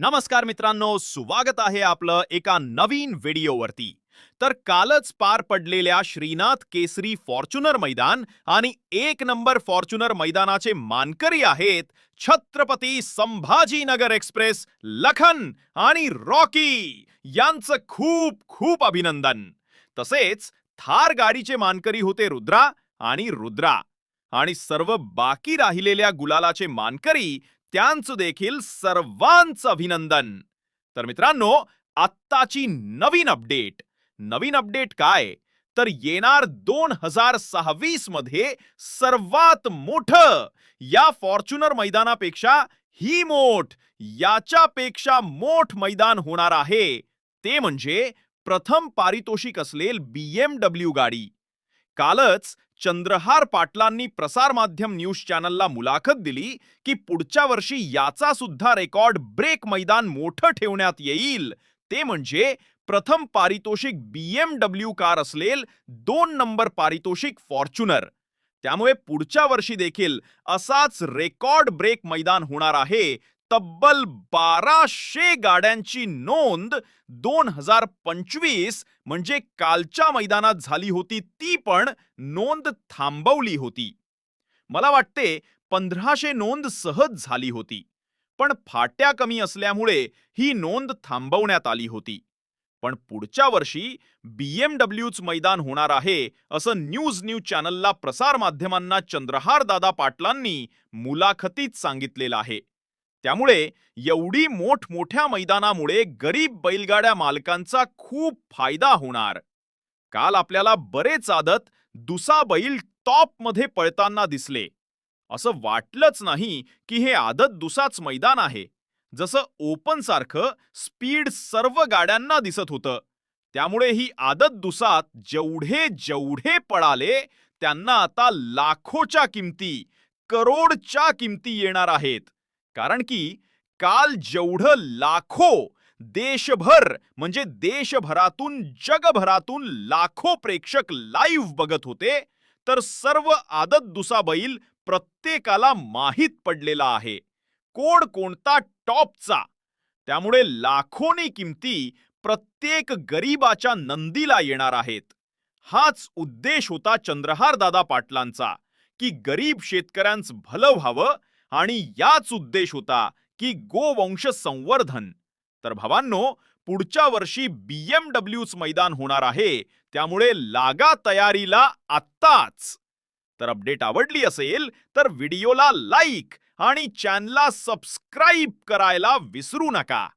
नमस्कार मित्रांनो स्वागत आहे आपलं एका नवीन व्हिडिओवरती. तर कालच पार पडलेल्या श्रीनाथ केसरी फॉर्च्युनर मैदान आणि एक नंबर फॉर्च्युनर मैदानाचे मानकरी आहेत छत्रपती संभाजीनगर एक्सप्रेस लखन आणि रॉकी. यांचं खूप खूप अभिनंदन. तसेच थार गाडीचे मानकरी होते रुद्रा आणि रुद्रा. आणि सर्व बाकी राहिलेल्या गुलालाचे मानकरी त्यांचं देखील सर्वांचं अभिनंदन. तर मित्रांनो आत्ताची नवीन अपडेट. नवीन अपडेट काय? तर येणार दोन हजार सहावीसमध्ये सर्वात मोठं या फॉर्च्युनर मैदानापेक्षा ही मोठ याच्यापेक्षा मोठ मैदान होणार आहे. ते म्हणजे प्रथम पारितोषिक असलेल बीएमडब्ल्यू गाडी. कालच चंद्रहार पाटलांनी प्रसारमाध्यम न्यूज चॅनलला मुलाखत दिली की पुढच्या वर्षी याचा सुद्धा रेकॉर्ड ब्रेक मैदान मोठं ठेवण्यात येईल. ते म्हणजे प्रथम पारितोषिक बीएमडब्ल्यू कार असलेल दोन नंबर पारितोषिक फॉर्च्युनर. त्यामुळे पुढच्या वर्षी देखील असाच रेकॉर्ड ब्रेक मैदान होणार आहे. तब्बल बाराशे गाड्यांची नोंद दोन हजार पंचवीस म्हणजे कालच्या मैदानात झाली होती ती पण नोंद थांबवली होती. मला वाटते पंधराशे नोंद सहज झाली होती पण फाट्या कमी असल्यामुळे ही नोंद थांबवण्यात आली होती. पण पुढच्या वर्षी बीएमडब्ल्यूच मैदान होणार आहे असं न्यूज न्यूज चॅनलला प्रसारमाध्यमांना चंद्रहार दादा पाटलांनी मुलाखतीत सांगितलेलं आहे. त्यामुळे एवढी मोठमोठ्या मैदानामुळे गरीब बैलगाड्या मालकांचा खूप फायदा होणार. काल आपल्याला बरेच आदत दुसा बैल टॉपमध्ये पळताना दिसले. असं वाटलंच नाही की हे आदत दुसाच मैदान आहे. जसं ओपन सारखं स्पीड सर्व गाड्यांना दिसत होतं. त्यामुळे ही आदत दुसात जेवढे जेवढे पळाले त्यांना आता लाखोच्या किमती करोडच्या किमती येणार आहेत. कारण की काल जेवढं लाखो देशभर म्हणजे देशभरातून जगभरातून लाखो प्रेक्षक लाईव्ह बघत होते तर सर्व आदत दुसाबैल प्रत्येकाला माहीत पडलेला आहे. कोड कोणता टॉपचा? त्यामुळे लाखोनी किमती प्रत्येक गरीबाच्या नंदीला येणार आहेत. हाच उद्देश होता चंद्रहार दादा पाटलांचा की गरीब शेतकऱ्यांचं भलं व्हावं आणि याच उद्देश होता की गोवंश संवर्धन. तर भावांनो पुढच्या वर्षी बीएमडब्ल्यूच मैदान होणार आहे त्यामुळे लागा तयारीला आत्ताच. तर अपडेट आवडली असेल तर व्हिडिओला लाईक आणि चॅनला सबस्क्राईब करायला विसरू नका.